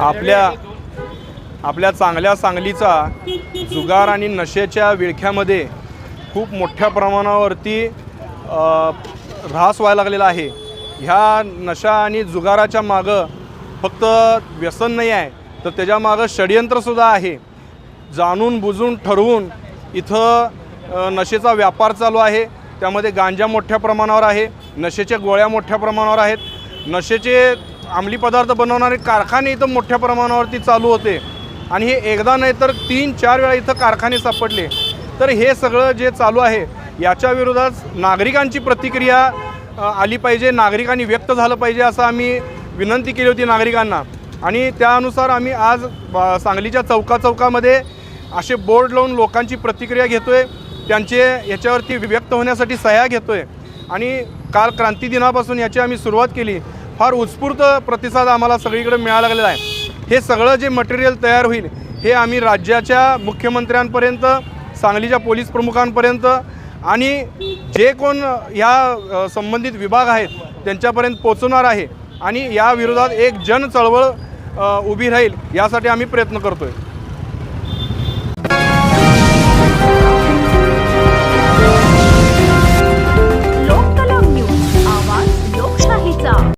आपल्या आपल्या चांगल्या सांगलीचा जुगार आणि नशेच्या विळख्यामध्ये खूप मोठ्या प्रमाणावरती ऱ्हास व्हायला लागलेला आहे. ह्या नशा आणि जुगाराच्या मागं फक्त व्यसन नाही आहे तर त्याच्यामागं षडयंत्रसुद्धा आहे. जाणून बुजून ठरवून इथं नशेचा व्यापार चालू आहे. त्यामध्ये गांजा मोठ्या प्रमाणावर आहे नशेच्या गोळ्या मोठ्या प्रमाणावर आहेत. नशेचे अंमली पदार्थ बनवणारे कारखाने इथं मोठ्या प्रमाणावरती चालू होते. आणि हे एकदा नाही तर तीन चार वेळा इथं कारखाने सापडले. तर हे सगळं जे चालू आहे याच्या विरोधात नागरिकांची प्रतिक्रिया आली पाहिजे नागरिकांनी व्यक्त झालं पाहिजे असं आम्ही विनंती केली होती नागरिकांना. आणि त्यानुसार आम्ही आज ब- सांगलीच्या चौका चौकामध्ये असे बोर्ड लावून लोकांची प्रतिक्रिया घेतो आहे त्यांचे याच्यावरती व्यक्त होण्यासाठी सह्या आहे आणि काल क्रांती दिनापासून याची आम्ही सुरुवात केली. फार उत्स्फूर्त प्रतिसाद आम्हाला सगळीकडे मिळायला लागलेला आहे. हे सगळं जे मटेरियल तयार होईल हे आम्ही राज्याच्या मुख्यमंत्र्यांपर्यंत सांगलीच्या पोलीस प्रमुखांपर्यंत आणि जे कोण या संबंधित विभाग आहेत त्यांच्यापर्यंत पोचवणार आहे आणि या विरोधात एक जन चळवळ उभी राहील यासाठी आम्ही प्रयत्न करतोय.